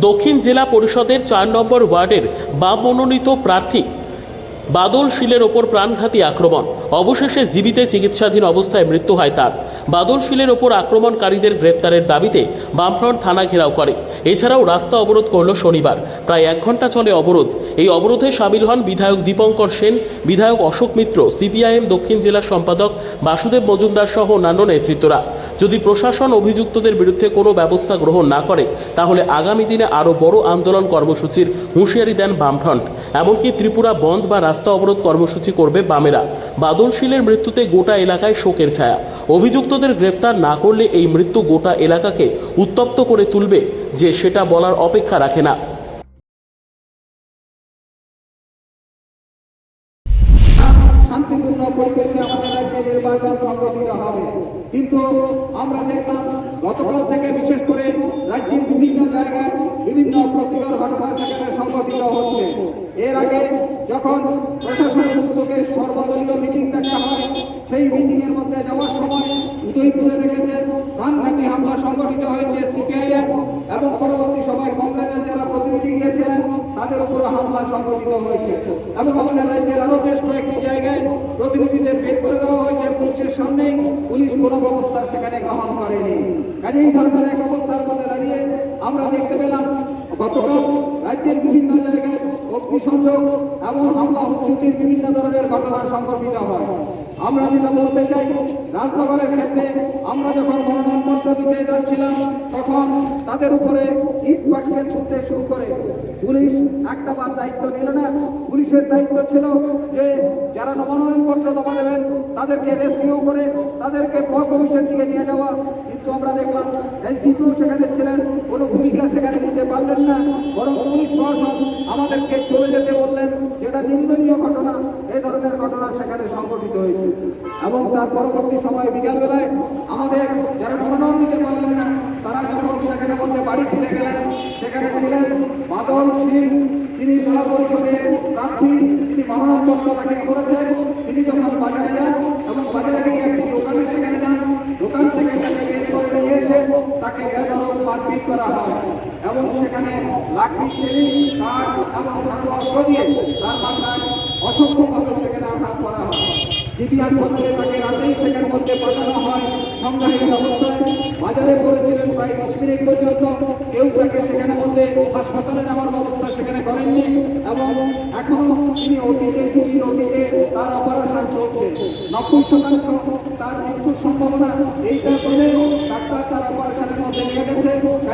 দক্ষিণ জেলা পরিষদের চার নম্বর ওয়ার্ডের বা মনোনীত প্রার্থী বাদল শিলের ওপর প্রাণঘাতী আক্রমণ। অবশেষে জীবিতে চিকিৎসাধীন অবস্থায় মৃত্যু হয় তার। বাদল শিলের ওপর আক্রমণকারীদের গ্রেপ্তারের দাবিতে বামফ্রন্ট থানা ঘেরাও করে। এছাড়াও রাস্তা অবরোধ করল শনিবার। প্রায় এক ঘণ্টা চলে অবরোধ। এই অবরোধে সামিল হন বিধায়ক দীপঙ্কর সেন, বিধায়ক অশোক মিত্র, সিপিআইএম দক্ষিণ জেলার সম্পাদক বাসুদেব মজুমদার সহ অন্যান্য নেতৃত্বরা। যদি প্রশাসন অভিযুক্তদের বিরুদ্ধে কোনো ব্যবস্থা গ্রহণ না করে, তাহলে আগামী দিনে আরও বড় আন্দোলন কর্মসূচির হুঁশিয়ারি দেন বামফ্রন্ট। এমনকি ত্রিপুরা বন্ধ বা রাস্তা অবরোধ কর্মসূচি করবে বামেরা। বাদল শীলের মৃত্যুতে গোটা এলাকায় শোকের ছায়া। অভিযুক্তদের গ্রেফতার না করলে এই মৃত্যু গোটা এলাকাকে উত্তপ্ত করে তুলবে যে সেটা বলার অপেক্ষা রাখে না। কিন্তু আমরা দেখলাম গতকাল থেকে বিশেষ করে রাজ্যের বিভিন্ন জায়গায় বিভিন্ন প্রতিকার ঘটনা সেখানে সংগঠিত হচ্ছে এর আগে যখন প্রশাসনের উদ্যোগে সর্বদলীয় মিটিং ডাকা হয়, সেই মিটিং এর মধ্যে যাওয়ার সময় উদয়পুরে দেখেছেন প্রাণঘাতী হামলা সংগঠিত হয়েছে সিপিআইএম এবং পরবর্তী সময় কংগ্রেসের যারা প্রতিনিধি গিয়েছিলেন, তাদের উপর হামলা সংগঠিত হয়েছে। এবং আমাদের রাজ্যের আরও বেশ কয়েকটি জায়গায় প্রতিনিধিদের বের করে দেওয়া হয়েছে পুলিশের সামনে পুলিশ কোনো ব্যবস্থা সেখানে গ্রহণ করেনি। কাজে এই ধরনের এক অবস্থার মধ্যে দাঁড়িয়ে আমরা দেখতে পেলাম, গতকাল রাজ্যের বিভিন্ন জায়গায় অগ্নিসংযোগ এবং হামলা হুদ্যুতির বিভিন্ন ধরনের ঘটনা সংঘটিত হয়। আমরা যেটা বলতে চাই, রাজনগরের ক্ষেত্রে আমরা যখন মনোনয়নপত্র দিতে যাচ্ছিলাম, তখন তাদের উপরে ইট পাটকেল ছুটতে শুরু করে। পুলিশ একটা বার দায়িত্ব নিল না, পুলিশের দায়িত্ব ছিল যে, যারা মনোনয়নপত্র জমা দেবেন, তাদেরকে রেস্কিউ করে তাদেরকে ব্লক অফিসের দিকে নিয়ে যাওয়া। কিন্তু আমরা দেখলাম এসডিপিও সেখানে ছিলেন, কোনো ভূমিকা সেখানে নিতে পারলেন না। বরং পুলিশ প্রশাসন আমাদেরকে চলে যেতে বললেন। যেটা নিন্দনীয় ঘটনা। এই ধরনের ঘটনা সেখানে সংঘটিত হয়েছে। এবং তার পরবর্তী সময় বিকালবেলায় আমাদের যারা মনোনয়ন দিতে পারলেন না, তারা যখন সেখানে মধ্যে বাড়ি ফিরে গেলেন, সেখানে ছিলেন বাদল শীল তিনি জেলা পরিষদের প্রার্থী, তিনি মনোনয়নপত্র দাখিল করেছেন। তিনি যখন বাজারে যান এবং বাজারে গিয়ে একটি দোকানে সেখানে যান, দোকান থেকে তাকে বের করে নিয়ে এসে তাকে বেদরক মারপিট করা হয় এবং সেখানে ছেড়ে কাঠ এবং তার সেখানে আঘাত করা হয়। তাকে মধ্যে হয়। বাজারে মিনিট পর্যন্ত। কেউ তাকে ব্যবস্থা সেখানে করেননি এবং এখনও তিনি অতীতে তার নব্বই শতাংশ তার মৃত্যুর সম্ভাবনা এইটা বলে ডাক্তার তার অপারেশনের মধ্যে নিয়ে গেছে কাজে এই ধরনের একটি ঘটনা